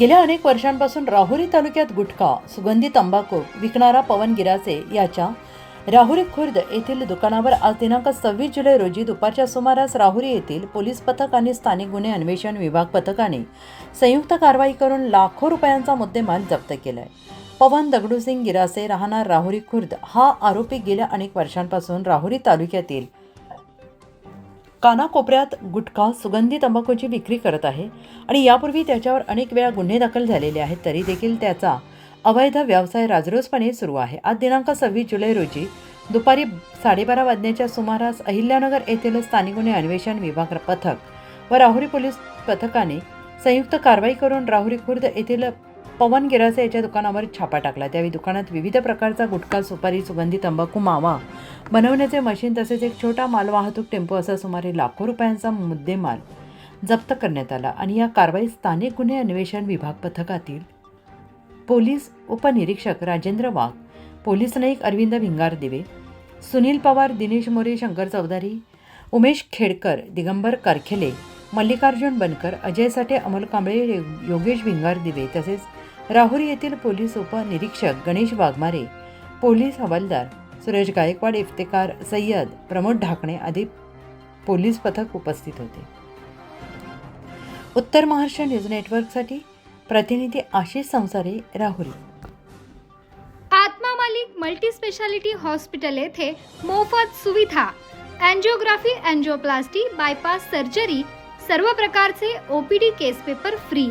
गेल्या अनेक वर्षांपासून राहुरी तालुक्यात गुटखा सुगंधी तंबाखू विकणारा पवन गिरासे याच्या राहुरी खुर्द येथील दुकानावर आज दिनांक सव्वीस जुलै रोजी दुपारच्या सुमारास राहुरी येथील पोलीस पथक आणि स्थानिक गुन्हे अन्वेषण विभाग पथकाने संयुक्त कारवाई करून लाखो रुपयांचा मुद्देमाल जप्त केला आहे पवन दगडूसिंग गिरासे राहणार राहुरी खुर्द हा आरोपी गेल्या अनेक वर्षांपासून राहुरी तालुक्यातील कानाकोपऱ्यात गुटखा सुगंधी तंबाखूची विक्री करत आहे आणि यापूर्वी त्याच्यावर अनेक वेळा गुन्हे दाखल झालेले आहेत तरी देखील त्याचा अवैध व्यवसाय राजरोसपणे सुरू आहे. आज दिनांक सव्वीस जुलै रोजी दुपारी साडेबारा वाजण्याच्या सुमारास अहिल्यानगर येथील स्थानिक गुन्हे अन्वेषण विभाग पथक व राहुरी पोलीस पथकाने संयुक्त कारवाई करून राहुरी खुर्द येथील पवन गिरासे याच्या दुकानावर छापा टाकला. त्यावेळी दुकानात विविध प्रकारचा गुटखा सुपारी सुगंधी तंबाखू मावा बनवण्याचे मशीन तसेच एक छोटा मालवाहतूक टेम्पो असा सुमारे लाखो रुपयांचा मुद्देमाल जप्त करण्यात आला आणि या कारवाईत स्थानिक गुन्हे अन्वेषण विभाग पथकातील पोलीस उपनिरीक्षक राजेंद्र वाघ पोलीस नाईक अरविंद भिंगार दिवे सुनील पवार दिनेश मोरे शंकर चौधरी उमेश खेडकर दिगंबर कारखेले मल्लिकार्जुन बनकर अजय साठे अमोल कांबळे योगेश भिंगार दिवे तसेच राहुरी येथील पोलीस उपनिरीक्षक गणेश वाघमारे पोलीस हवालदार सुरेश गायकवाड इफ्तेकार सय्यद प्रमोद ढाकणे आदी पोलीस पथक उपस्थित होते. उत्तर महाराष्ट्र न्यूज नेटवर्कसाठी प्रतिनिधी आशिष संसारे राहुरी. आत्मा मालिक मल्टी स्पेशालिटी हॉस्पिटल येथे मोफत सुविधा अँजिओग्राफी अँजिओप्लास्टी बायपास सर्जरी सर्व प्रकारचे OPD case paper free.